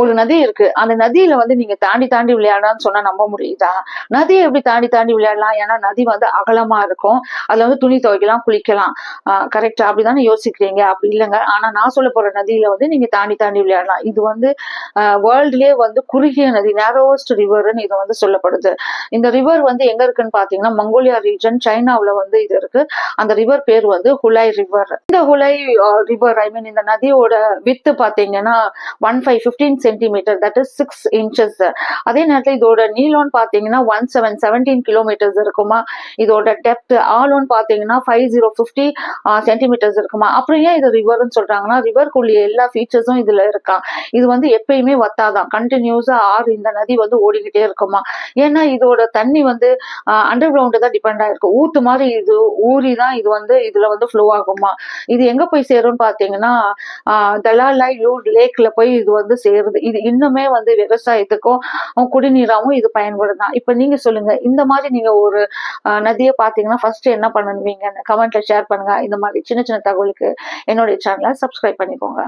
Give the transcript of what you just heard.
ஒரு நதி இருக்கு. அந்த நதியில வந்து நீங்க தாண்டி தாண்டி விளையாடலாம்னு சொன்னா நம்ப முடியுதா? நதியை எப்படி தாண்டி தாண்டி விளையாடலாம்? ஏன்னா நதி வந்து அகலமா இருக்கும். அதுல வந்து துணி துவைக்கலாம் குளிக்கலாம். கரெக்டா அப்படிதானே யோசிக்கிறீங்க? அப்படி இல்லைங்க. ஆனா நான் சொல்ல போற நதியில வந்து நீங்க தாண்டி தாண்டி விளையாடலாம். இது வந்து வேர்ல்ட்லயே வந்து குறுகிய நதி நேரோஸ்ட் ரிவர்னு இது வந்து சொல்லப்படுது. இந்த ரிவர் வந்து எங்க இருக்குன்னு பாத்தீங்கன்னா மங்கோலியா ரீஜன் சைனாவுல வந்து இது இருக்கு. அந்த ரிவர் பேர் வந்து ஹுலாய் ரிவர் இந்த ஹுலாய் ரிவர் ஐ மீன் இந்த நதியோட வித்து பாத்தீங்கன்னா one five fifteen centimetre that is six inches அதே நேரத்தில் இதோட நீளம்னு பார்த்தீங்கன்னா ஒன் செவன் செவன்டீன் கிலோமீட்டர்ஸ் இருக்குமா? இதோட டெப்த் ஆழம்னு பார்த்தீங்கன்னா ஃபைவ் ஜீரோ ஃபிஃப்டி சென்டிமீட்டர்ஸ் இருக்குமா? அப்புறம் ஏன் இது ரிவர்னு சொல்றாங்கன்னா ரிவர்க்குள்ள எல்லா ஃபீச்சர்ஸும் இதுல இருக்கா? இது வந்து எப்பயுமே வத்தாதான். கண்டினியூஸா ஆறு இந்த நதி வந்து ஓடிக்கிட்டே இருக்குமா? ஏன்னா இதோட தண்ணி வந்து அண்டர் கிரவுண்டு தான் டிபெண்ட் ஆயிருக்கு. ஊத்து மாதிரி இது ஊறி தான் இது வந்து இதுல வந்து ஃப்ளோ ஆகுமா? இது எங்க போய் சேரும்னு பாத்தீங்கன்னா தலாலாய் லூர் லேக்ல போய் இது வந்து சேருது. இது இன்னுமே வந்து விவசாயத்துக்கும் குடிநீராகவும் குடிநீராவும் இது பயன்படுதான். இப்ப நீங்க சொல்லுங்க இந்த மாதிரி நீங்க ஒரு நதியை பாத்தீங்கன்னா ஃபர்ஸ்ட் என்ன பண்ணுவீங்க கமெண்ட்ல ஷேர் பண்ணுங்க. இந்த மாதிரி சின்ன சின்ன தகவலுக்கு என்னுடைய சேனலை சப்ஸ்கிரைப் பண்ணிக்கோங்க.